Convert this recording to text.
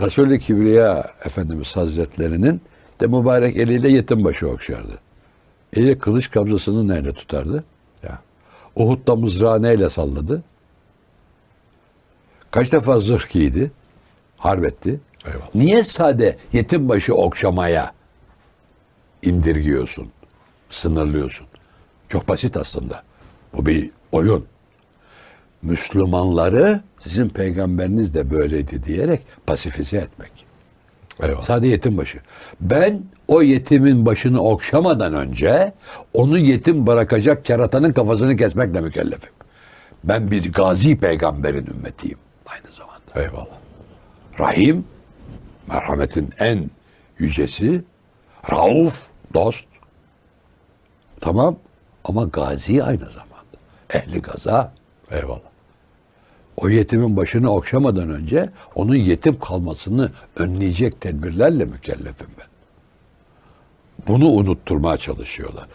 Resul-i Kibriya Efendimiz Hazretlerinin de mübarek eliyle yetim başı okşardı. Eli kılıç kabzasını neyle tutardı? Ya. Uhud'da mızrağı neyle salladı? Kaç defa zırh giydi? Harbetti. Eyvallah. Niye sade yetim başı okşamaya indirgiyorsun? Sınırlıyorsun. Çok basit aslında. Bu bir oyun. Müslümanları sizin peygamberiniz de böyleydi diyerek pasifize etmek. Eyvallah. Sade yetim başı. Ben o yetimin başını okşamadan önce onu yetim bırakacak keratanın kafasını kesmekle mükellefim. Ben bir gazi peygamberin ümmetiyim aynı zamanda. Eyvallah. Rahim, merhametin en yücesi. Rauf, dost. Tamam ama gazi aynı zamanda. Ehli gaza. Eyvallah. O yetimin başını okşamadan önce onun yetim kalmasını önleyecek tedbirlerle mükellefim ben. Bunu unutturmaya çalışıyorlar.